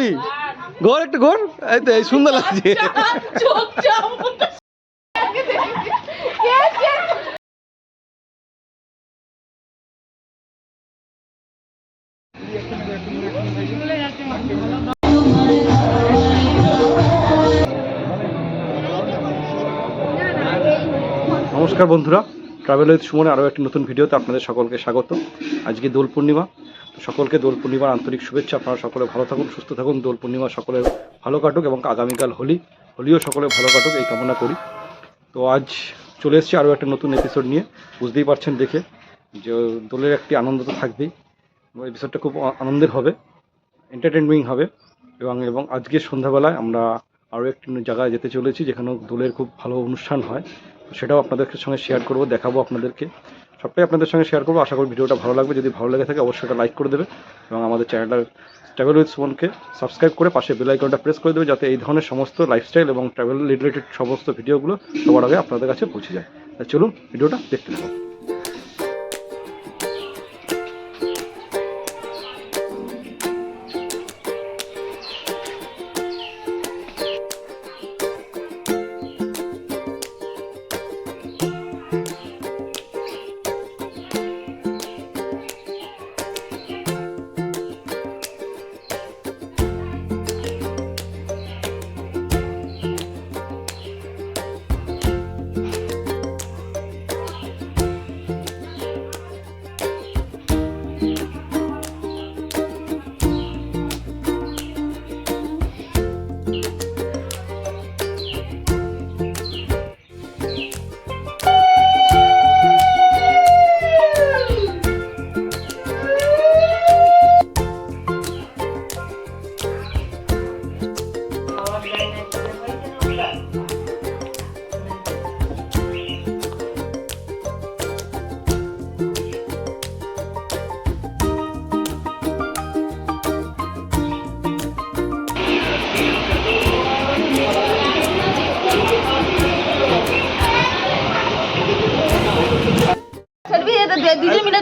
করলি ঘর একটু ঘর। এই তো সুন্দর লাগছে। নমস্কার বন্ধুরা। ট্রাভেল উইথ সুমনে আরও একটি নতুন ভিডিওতে আপনাদের সকলকে স্বাগত। আজকে দোল পূর্ণিমা। সকলকে দোল পূর্ণিমার আন্তরিক শুভেচ্ছা। আপনারা সকলে ভালো থাকুন, সুস্থ থাকুন। দোল পূর্ণিমা সকলে ভালো কাটুক এবং আগামীকাল হোলি, হোলিও সকলে ভালো কাটুক, এই কামনা করি। তো আজ চলে এসেছি আরও একটা নতুন এপিসোড নিয়ে। বুঝতেই পারছেন দেখে যে দোলের একটি আনন্দ তো থাকবেই। এপিসোডটা খুব আনন্দের হবে এন্টারটেনমিং হবে। এবং এবং আজকে সন্ধ্যাবেলায় আমরা আরও একটি জায়গায় যেতে চলেছি যেখানে দোলের খুব ভালো অনুষ্ঠান হয়। সেটাও আপনাদের সঙ্গে শেয়ার করব, দেখাবো আপনাদেরকে। সবটাই আপনাদের সঙ্গে শেয়ার করব। আশা করি ভিডিওটা ভালো লাগবে। যদি ভালো লেগে থাকে, অবশ্যই লাইক করে দেবে এবং আমাদের চ্যানেলটা ট্রাভেল উইথ সুমনকে সাবস্ক্রাইব করে পাশে বেল আইকনটা প্রেস করে দেবে যাতে এই ধরনের সমস্ত লাইফস্টাইল এবং ট্রাভেল রিলেটেড সমস্ত ভিডিওগুলো সবার আগে আপনাদের কাছে পৌঁছে যায়। চলুন, ভিডিওটা দেখতে থাকুন।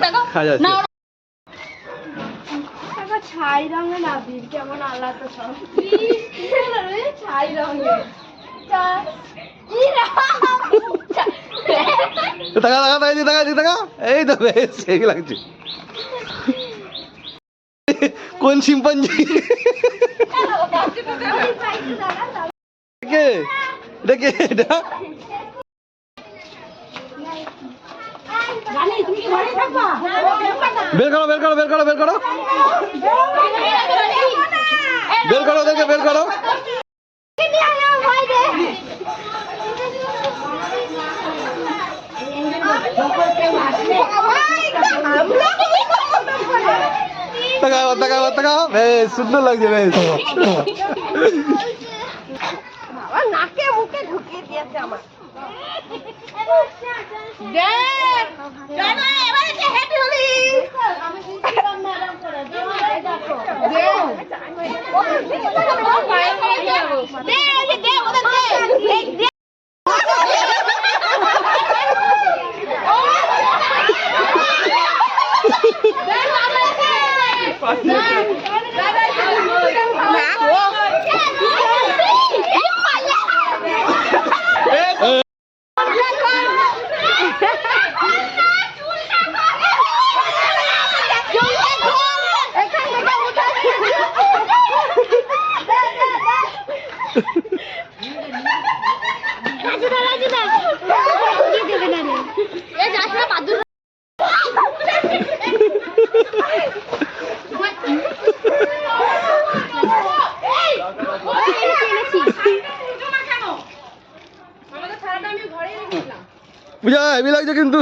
দেখো। না ছাই কেমন আলাদা সব। টাকা এই তো বেশ সেই লাগছে। কোন শিম্পাঞ্জি? কে? এটা কে? এটা জানি তুমি কি ঘরে থাকবা বের করো বের করো বের করো বের করো। বের করো বের করো। সুন্দর লাগছে বাবা, নাকে, মুখে ঢুকিয়ে দিয়েছে আমার। দেখ জানো এবার এসে হ্যাপি হলি আমি বুঝলাম ম্যাডাম করে দে দে ওই যে দে ওদের দে এই দে পূজা হেভি লাগছে কিন্তু।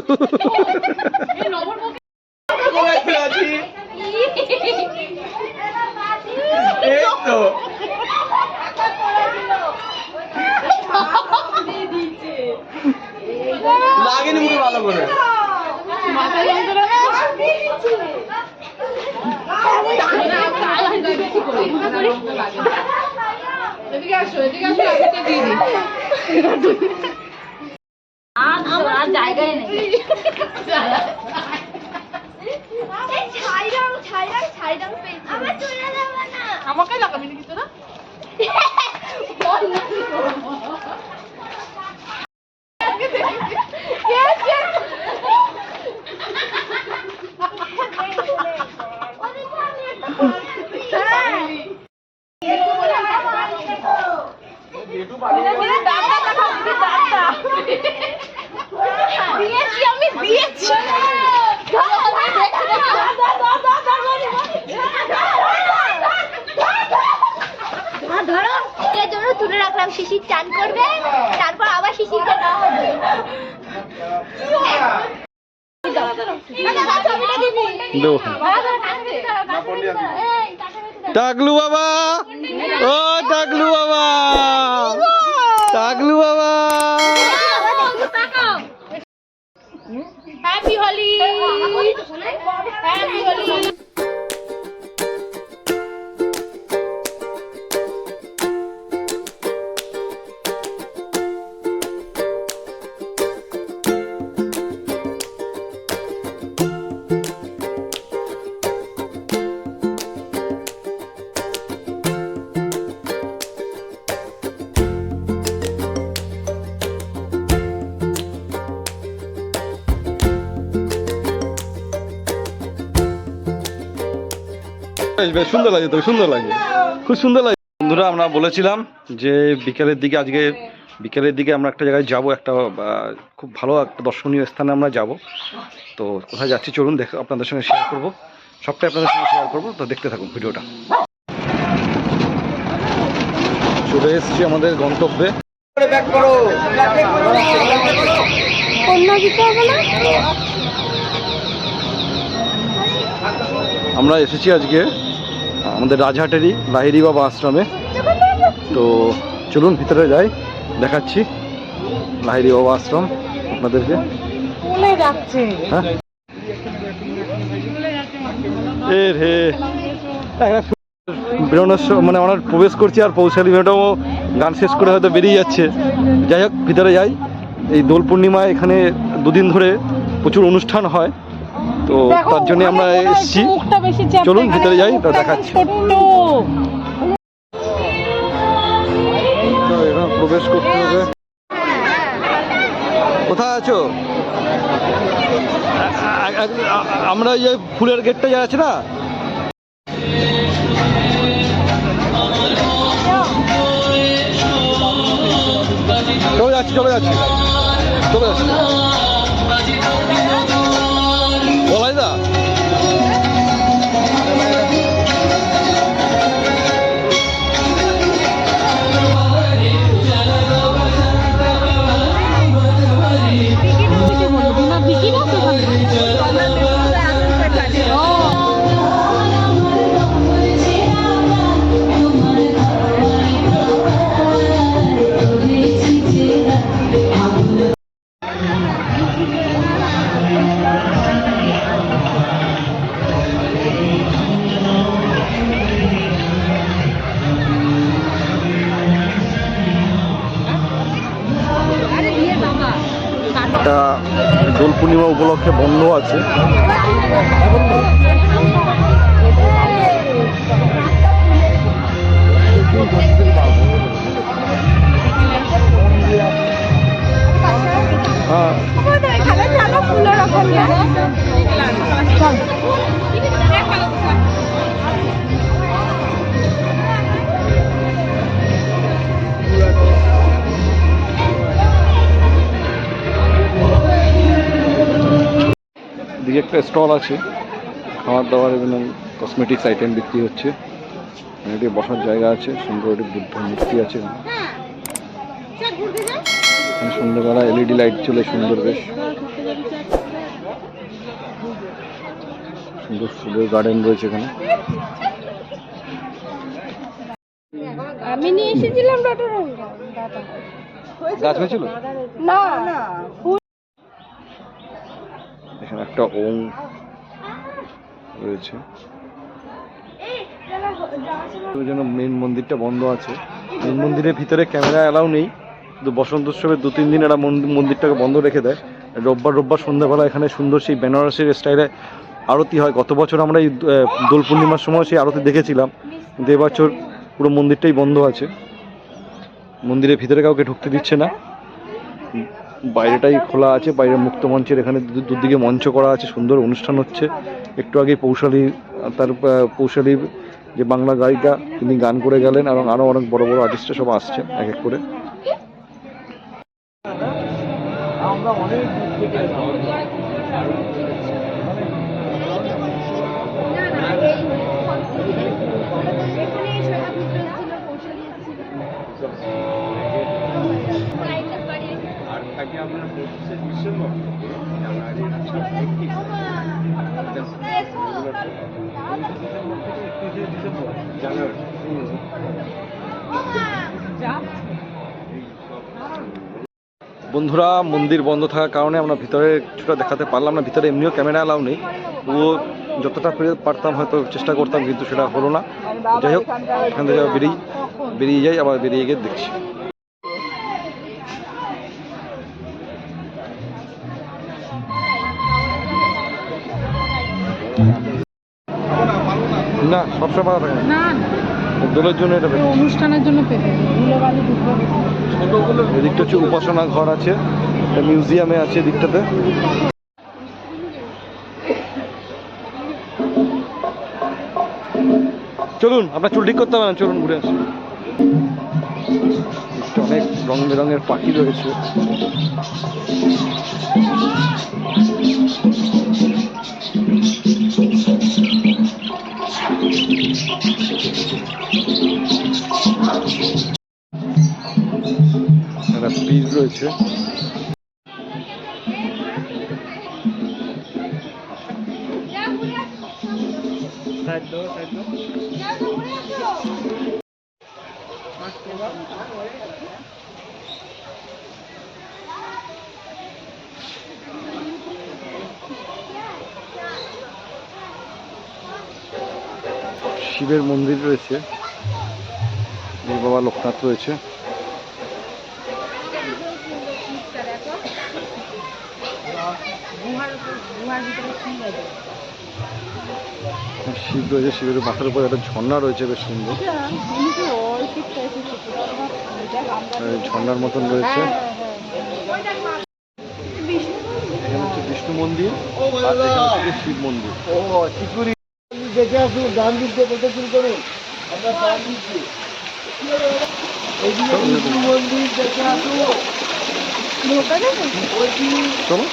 এই তো লাগেনি মুখে ভালো করে। রং ছাই রং পেয়েছি আমার চলে যাবে না আমাকে লাগাবি নাকি তোরা দিয়েছি তুলে রাখলাম শিশির চান করবে তারপর আবার শিশিরকে টাকলু বাবা। ও টাকলু বাবা। টাকলু বাবা। হ্যাপি হোলি হ্যাপি হোলি বেশ সুন্দর লাগে তো সুন্দর লাগে। খুব সুন্দর লাগে। বন্ধুরা, আমরা বলেছিলাম যে বিকেলের দিকে আজকে, বিকেলের দিকে আমরা একটা জায়গায় যাব, একটা খুব ভালো একটা দর্শনীয় স্থানে আমরা যাব। তো কোথায় যাচ্ছি চলুন দেখ, আপনাদের সঙ্গে শেয়ার করব। সবটাই আপনাদের সঙ্গে শেয়ার করব, তো দেখতে থাকুন ভিডিওটা। চলে এসেছি আমাদের গন্তব্যে। আমরা এসেছি আজকে আমাদের রাজহাটেরই লাহিরি বাবা আশ্রমে। তো চলুন ভিতরে যাই দেখাচ্ছি লাহিরি বাবা আশ্রম আপনাদেরকে। হ্যাঁ? এ রে একটা বেরোনোর মানে আমরা প্রবেশ করছি আর পৌঁছালি ম্যাডামও গান শেষ করে হয়তো বেরিয়ে যাচ্ছে। যাই হোক ভিতরে যাই। এই দোল পূর্ণিমায় এখানে দুদিন ধরে প্রচুর অনুষ্ঠান হয়। তো তার জন্য আমরা এসেছি। চলুন ভিতরে যাই তো দেখাচ্ছি। প্রবেশ করতে হবে। কোথায় আছো? আমরা যে ফুলের গেটটা যা আছে না? চলে যাচ্ছি চলে যাচ্ছি। চলে যাচ্ছি। পূর্ণিমা উপলক্ষে বন্ধ আছে। হ্যাঁ। একটা স্টল আছে খাবার দাবার এবং কসমেটিক্স আইটেম বিক্রি হচ্ছে। এখানে বসার জায়গা আছে সুন্দর একটি বুদ্ধ মূর্তি আছে। সন্ধ্যেবেলা এলইডি লাইট চলে সুন্দর বেশ। সুন্দর ফুলের গার্ডেন রয়েছে এখানে। আমি নিয়ে এসেছিলাম গাছ হয়েছিল? না এখানে একটা ওম রয়েছে। জন্য মেন মন্দিরটা বন্ধ আছে। মেন মন্দিরের ভিতরে ক্যামেরা অ্যালাউ নেই। কিন্তু বসন্ত উৎসবের দু, তিন দিন এরা মন্দির- মন্দিরটাকে বন্ধ রেখে দেয়। রোববার রোববার সন্ধ্যাবেলা এখানে সুন্দর সেই বেনারসের স্টাইলে আরতি হয়। গত বছর আমরা এই দোল পূর্ণিমার সময় সেই আরতি দেখেছিলাম। কিন্তু এবছর পুরো মন্দিরটাই বন্ধ আছে। মন্দিরের ভিতরে কাউকে ঢুকতে দিচ্ছে না। বাইরেটাই খোলা আছে বাইরে মুক্ত মঞ্চের এখানে দু- দুদিকে মঞ্চ করা আছে সুন্দর অনুষ্ঠান হচ্ছে। একটু আগে পৌশালী তার পৌশালীর যে বাংলা গায়িকা তিনি গান করে গেলেন এবং আরও অনেক বড় বড় আর্টিস্টরা সব আসছে এক এক করে। আমরা থাকে আপনার পঁচিশে ডিসেম্বর একত্রিশ ডিসেম্বর জানুয়ারি বন্ধুরা, মন্দির বন্ধ থাকার কারণে আমরা ভিতরে কিছুটা দেখাতে পারলাম না, ভিতরে এমনিও ক্যামেরা অ্যালাউ নেই। ও যতটা পেরে- পারতাম হয়তো চেষ্টা করতাম, কিন্তু সেটা হলো না। যাই হোক, এখান থেকে বেরিয়ে বেরিয়ে যাই, আবার বেরিয়ে গিয়ে দেখছি। সবসময় পাওয়া থাকে? না দোলের জন্য এটা অনুষ্ঠানের জন্য পেতে এদিকটা হচ্ছে উপাসনা ঘর আছে মিউজিয়ামে আছে এদিকটাতে। চলুন আপনার চুল ঠিক করতে হবে না চলুন ঘুরে আসুন অনেক রং বেরঙের পাখি রয়েছে। ব্রিজ শিবের মন্দির রয়েছে। বাবা লোকনাথ রয়েছে। শিব রয়েছে শিবের মাথার উপর একটা ঝর্ণা রয়েছে, বেশ সুন্দর। ঝর্ণার মতন রয়েছে। বিষ্ণু মন্দির হচ্ছে শিব মন্দির দেখে আসুন ডান দিক বলতে শুরু করুন চলো।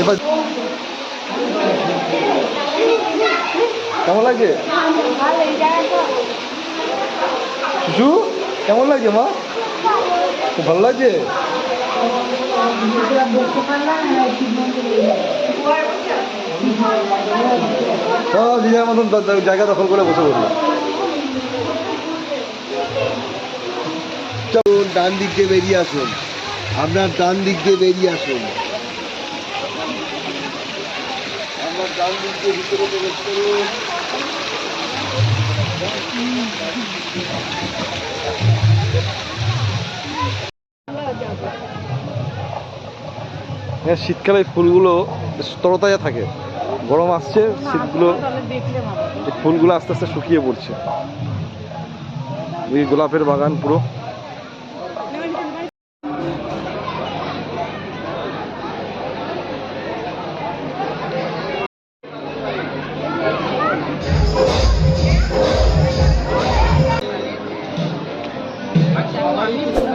এবার কেমন লাগছে? শিশু কেমন লাগছে মা? খুব ভালো লাগছে? মতন জায়গা দখল করে বসে পড়ল। চলুন ডান দিক দিয়ে বেরিয়ে আসুন। আপনার ডান দিক দিয়ে বেরিয়ে আসুন। আপনার ডান দিক দিয়ে ভিতরে প্রবেশ করুন। হ্যাঁ শীতকালে ফুলগুলো স্তরতায় থাকে। গরম আসছে, শীতগুলো ফুলগুলো আস্তে আস্তে শুকিয়ে পড়ছে। এই গোলাপের বাগান পুরো। Amém.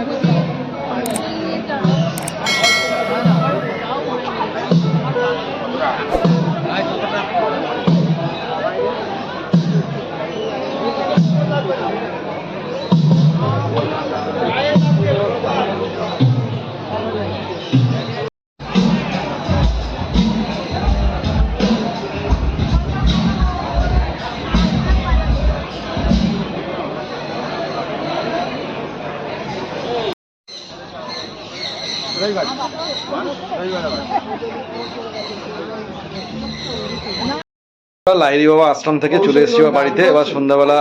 লাইরি বাবা, আশ্রম থেকে চলে এসেছি বাড়িতে। এবার সন্ধ্যাবেলা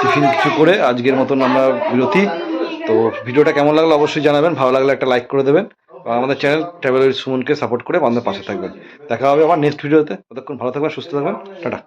টিফিন কিছু করে আজকের মতন আমরা বিরতি। তো ভিডিওটা কেমন লাগল অবশ্যই জানাবেন। ভালো লাগলে একটা লাইক করে দেবেন। আমাদের চ্যানেল ট্রাভেল সুমনকে সাপোর্ট করে আমাদের পাশে থাকবেন। দেখা হবে আবার নেক্সট ভিডিওতে। ততক্ষণ ভালো থাকবেন, সুস্থ থাকবেন। টাটা।